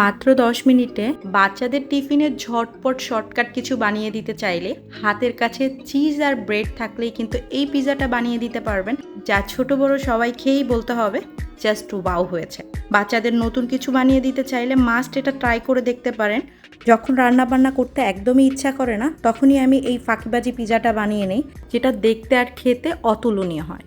মাত্র দশ মিনিটে বাচ্চাদের টিফিনে ঝটপট শর্টকাট কিছু বানিয়ে দিতে চাইলে হাতের কাছে চিজ আর ব্রেড থাকলেই কিন্তু এই পিৎজাটা বানিয়ে দিতে পারবেন, যা ছোট বড় সবাই খেয়েই বলতে হবে, জাস্ট ওয়াও হয়েছে। বাচ্চাদের নতুন কিছু বানিয়ে দিতে চাইলে মাস্ট এটা ট্রাই করে দেখতে পারেন। যখন রান্না বান্না করতে একদমই ইচ্ছা করে না, তখনই আমি এই ফাঁকিবাজি পিজাটা বানিয়ে নেই, যেটা দেখতে আর খেতে অতুলনীয় হয়।